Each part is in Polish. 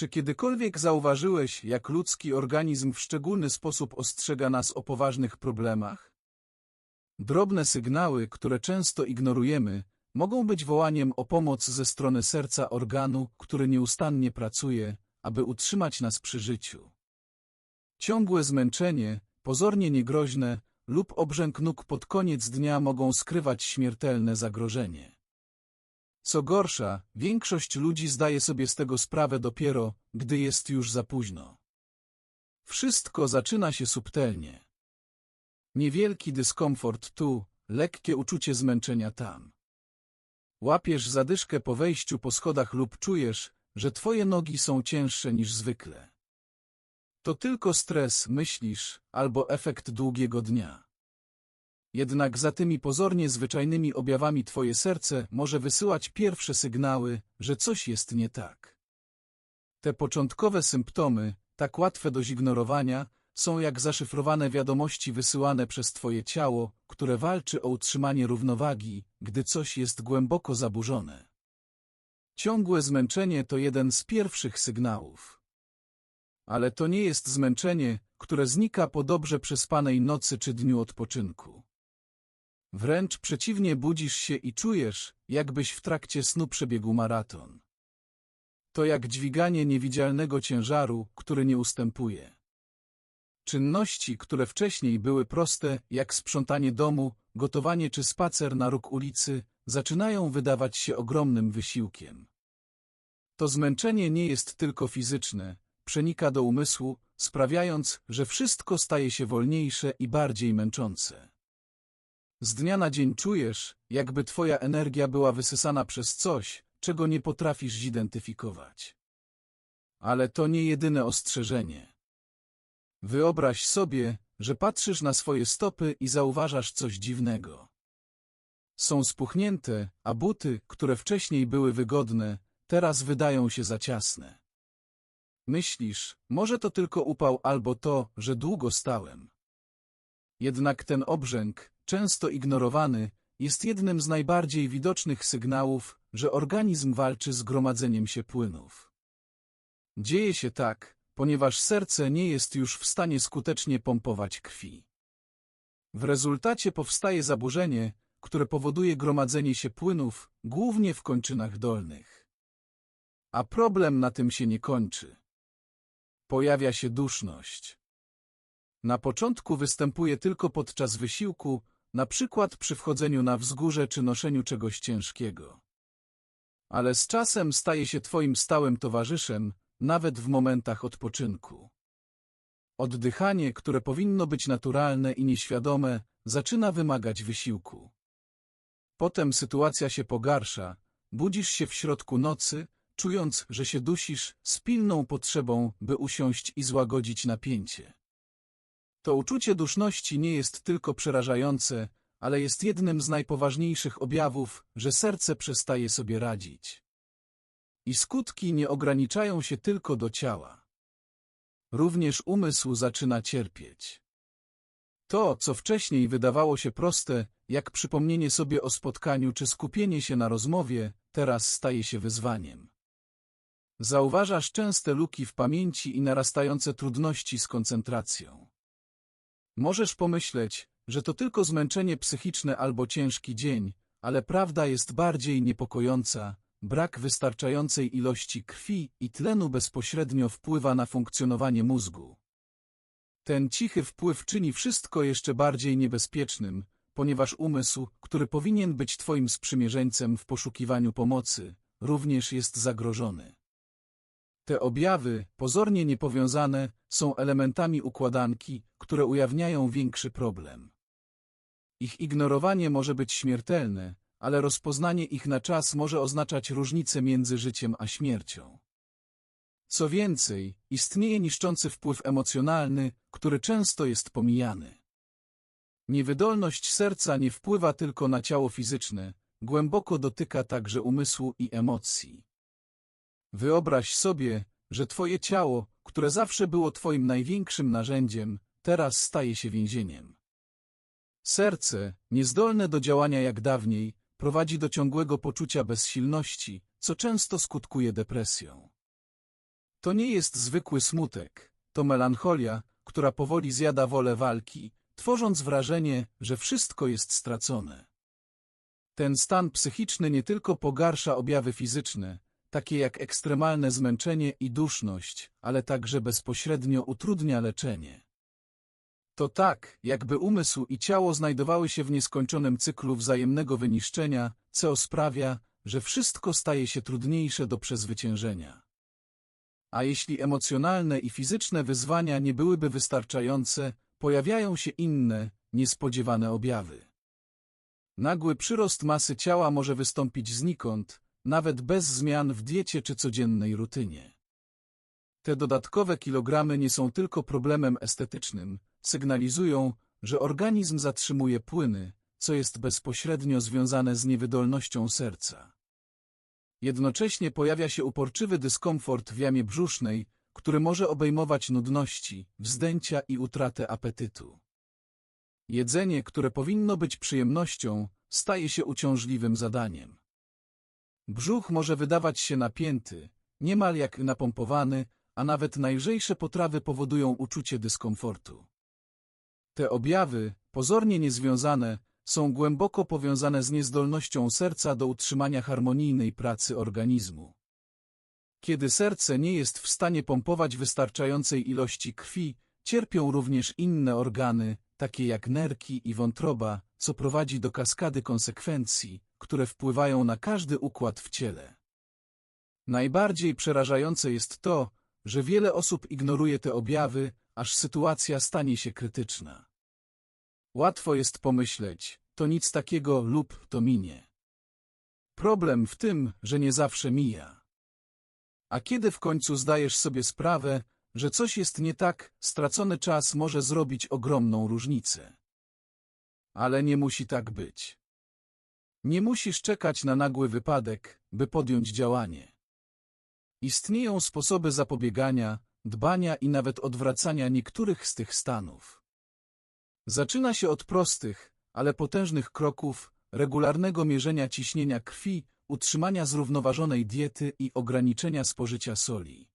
Czy kiedykolwiek zauważyłeś, jak ludzki organizm w szczególny sposób ostrzega nas o poważnych problemach? Drobne sygnały, które często ignorujemy, mogą być wołaniem o pomoc ze strony serca organu, który nieustannie pracuje, aby utrzymać nas przy życiu. Ciągłe zmęczenie, pozornie niegroźne, lub obrzęk nóg pod koniec dnia mogą skrywać śmiertelne zagrożenie. Co gorsza, większość ludzi zdaje sobie z tego sprawę dopiero, gdy jest już za późno. Wszystko zaczyna się subtelnie. Niewielki dyskomfort tu, lekkie uczucie zmęczenia tam. Łapiesz zadyszkę po wejściu po schodach lub czujesz, że twoje nogi są cięższe niż zwykle. To tylko stres, myślisz, albo efekt długiego dnia. Jednak za tymi pozornie zwyczajnymi objawami twoje serce może wysyłać pierwsze sygnały, że coś jest nie tak. Te początkowe symptomy, tak łatwe do zignorowania, są jak zaszyfrowane wiadomości wysyłane przez twoje ciało, które walczy o utrzymanie równowagi, gdy coś jest głęboko zaburzone. Ciągłe zmęczenie to jeden z pierwszych sygnałów. Ale to nie jest zmęczenie, które znika po dobrze przespanej nocy czy dniu odpoczynku. Wręcz przeciwnie budzisz się i czujesz, jakbyś w trakcie snu przebiegł maraton. To jak dźwiganie niewidzialnego ciężaru, który nie ustępuje. Czynności, które wcześniej były proste, jak sprzątanie domu, gotowanie czy spacer na róg ulicy, zaczynają wydawać się ogromnym wysiłkiem. To zmęczenie nie jest tylko fizyczne, przenika do umysłu, sprawiając, że wszystko staje się wolniejsze i bardziej męczące. Z dnia na dzień czujesz, jakby twoja energia była wysysana przez coś, czego nie potrafisz zidentyfikować. Ale to nie jedyne ostrzeżenie. Wyobraź sobie, że patrzysz na swoje stopy i zauważasz coś dziwnego. Są spuchnięte, a buty, które wcześniej były wygodne, teraz wydają się za ciasne. Myślisz, może to tylko upał albo to, że długo stałem. Jednak ten obrzęk, często ignorowany, jest jednym z najbardziej widocznych sygnałów, że organizm walczy z gromadzeniem się płynów. Dzieje się tak, ponieważ serce nie jest już w stanie skutecznie pompować krwi. W rezultacie powstaje zaburzenie, które powoduje gromadzenie się płynów, głównie w kończynach dolnych. A problem na tym się nie kończy. Pojawia się duszność. Na początku występuje tylko podczas wysiłku, na przykład przy wchodzeniu na wzgórze czy noszeniu czegoś ciężkiego. Ale z czasem staje się twoim stałym towarzyszem, nawet w momentach odpoczynku. Oddychanie, które powinno być naturalne i nieświadome, zaczyna wymagać wysiłku. Potem sytuacja się pogarsza, budzisz się w środku nocy, czując, że się dusisz, z pilną potrzebą, by usiąść i złagodzić napięcie. To uczucie duszności nie jest tylko przerażające, ale jest jednym z najpoważniejszych objawów, że serce przestaje sobie radzić. I skutki nie ograniczają się tylko do ciała. Również umysł zaczyna cierpieć. To, co wcześniej wydawało się proste, jak przypomnienie sobie o spotkaniu czy skupienie się na rozmowie, teraz staje się wyzwaniem. Zauważasz częste luki w pamięci i narastające trudności z koncentracją. Możesz pomyśleć, że to tylko zmęczenie psychiczne albo ciężki dzień, ale prawda jest bardziej niepokojąca. Brak wystarczającej ilości krwi i tlenu bezpośrednio wpływa na funkcjonowanie mózgu. Ten cichy wpływ czyni wszystko jeszcze bardziej niebezpiecznym, ponieważ umysł, który powinien być Twoim sprzymierzeńcem w poszukiwaniu pomocy, również jest zagrożony. Te objawy, pozornie niepowiązane, są elementami układanki, które ujawniają większy problem. Ich ignorowanie może być śmiertelne, ale rozpoznanie ich na czas może oznaczać różnicę między życiem a śmiercią. Co więcej, istnieje niszczący wpływ emocjonalny, który często jest pomijany. Niewydolność serca nie wpływa tylko na ciało fizyczne, głęboko dotyka także umysłu i emocji. Wyobraź sobie, że twoje ciało, które zawsze było twoim największym narzędziem, teraz staje się więzieniem. Serce, niezdolne do działania jak dawniej, prowadzi do ciągłego poczucia bezsilności, co często skutkuje depresją. To nie jest zwykły smutek, to melancholia, która powoli zjada wolę walki, tworząc wrażenie, że wszystko jest stracone. Ten stan psychiczny nie tylko pogarsza objawy fizyczne, takie jak ekstremalne zmęczenie i duszność, ale także bezpośrednio utrudnia leczenie. To tak, jakby umysł i ciało znajdowały się w nieskończonym cyklu wzajemnego wyniszczenia, co sprawia, że wszystko staje się trudniejsze do przezwyciężenia. A jeśli emocjonalne i fizyczne wyzwania nie byłyby wystarczające, pojawiają się inne, niespodziewane objawy. Nagły przyrost masy ciała może wystąpić znikąd, nawet bez zmian w diecie czy codziennej rutynie. Te dodatkowe kilogramy nie są tylko problemem estetycznym, sygnalizują, że organizm zatrzymuje płyny, co jest bezpośrednio związane z niewydolnością serca. Jednocześnie pojawia się uporczywy dyskomfort w jamie brzusznej, który może obejmować nudności, wzdęcia i utratę apetytu. Jedzenie, które powinno być przyjemnością, staje się uciążliwym zadaniem. Brzuch może wydawać się napięty, niemal jak napompowany, a nawet najlżejsze potrawy powodują uczucie dyskomfortu. Te objawy, pozornie niezwiązane, są głęboko powiązane z niezdolnością serca do utrzymania harmonijnej pracy organizmu. Kiedy serce nie jest w stanie pompować wystarczającej ilości krwi, cierpią również inne organy, takie jak nerki i wątroba, co prowadzi do kaskady konsekwencji, które wpływają na każdy układ w ciele. Najbardziej przerażające jest to, że wiele osób ignoruje te objawy, aż sytuacja stanie się krytyczna. Łatwo jest pomyśleć, to nic takiego lub to minie. Problem w tym, że nie zawsze mija. A kiedy w końcu zdajesz sobie sprawę, że coś jest nie tak, stracony czas może zrobić ogromną różnicę. Ale nie musi tak być. Nie musisz czekać na nagły wypadek, by podjąć działanie. Istnieją sposoby zapobiegania, dbania i nawet odwracania niektórych z tych stanów. Zaczyna się od prostych, ale potężnych kroków, regularnego mierzenia ciśnienia krwi, utrzymania zrównoważonej diety i ograniczenia spożycia soli.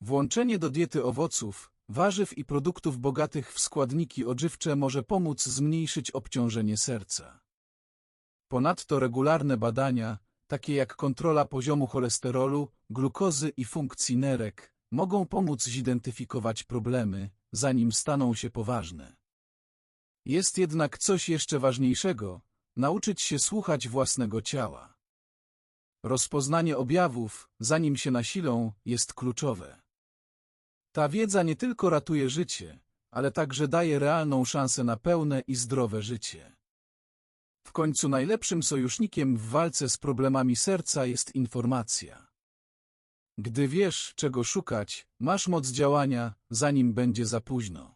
Włączenie do diety owoców, warzyw i produktów bogatych w składniki odżywcze może pomóc zmniejszyć obciążenie serca. Ponadto regularne badania, takie jak kontrola poziomu cholesterolu, glukozy i funkcji nerek, mogą pomóc zidentyfikować problemy, zanim staną się poważne. Jest jednak coś jeszcze ważniejszego – nauczyć się słuchać własnego ciała. Rozpoznanie objawów, zanim się nasilą, jest kluczowe. Ta wiedza nie tylko ratuje życie, ale także daje realną szansę na pełne i zdrowe życie. W końcu najlepszym sojusznikiem w walce z problemami serca jest informacja. Gdy wiesz, czego szukać, masz moc działania, zanim będzie za późno.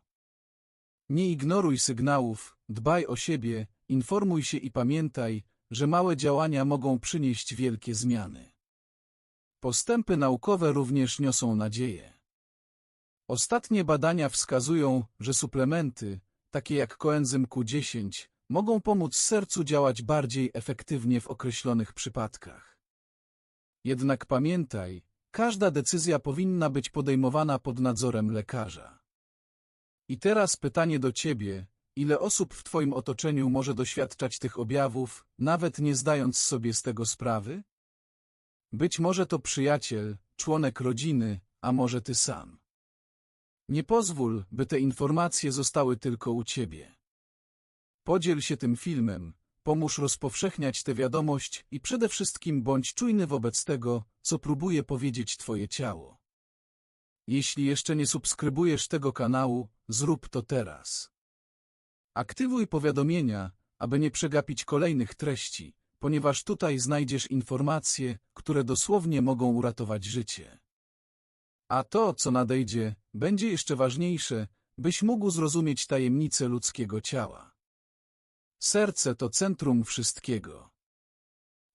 Nie ignoruj sygnałów, dbaj o siebie, informuj się i pamiętaj, że małe działania mogą przynieść wielkie zmiany. Postępy naukowe również niosą nadzieję. Ostatnie badania wskazują, że suplementy, takie jak koenzym Q10, mogą pomóc sercu działać bardziej efektywnie w określonych przypadkach. Jednak pamiętaj, każda decyzja powinna być podejmowana pod nadzorem lekarza. I teraz pytanie do ciebie, ile osób w twoim otoczeniu może doświadczać tych objawów, nawet nie zdając sobie z tego sprawy? Być może to przyjaciel, członek rodziny, a może ty sam. Nie pozwól, by te informacje zostały tylko u ciebie. Podziel się tym filmem, pomóż rozpowszechniać tę wiadomość i przede wszystkim bądź czujny wobec tego, co próbuje powiedzieć twoje ciało. Jeśli jeszcze nie subskrybujesz tego kanału, zrób to teraz. Aktywuj powiadomienia, aby nie przegapić kolejnych treści, ponieważ tutaj znajdziesz informacje, które dosłownie mogą uratować życie. A to, co nadejdzie, będzie jeszcze ważniejsze, byś mógł zrozumieć tajemnicę ludzkiego ciała. Serce to centrum wszystkiego.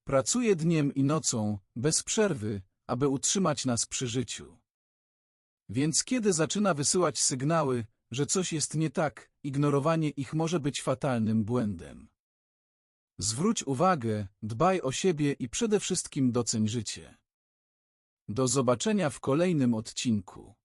Pracuje dniem i nocą, bez przerwy, aby utrzymać nas przy życiu. Więc kiedy zaczyna wysyłać sygnały, że coś jest nie tak, ignorowanie ich może być fatalnym błędem. Zwróć uwagę, dbaj o siebie i przede wszystkim doceń życie. Do zobaczenia w kolejnym odcinku.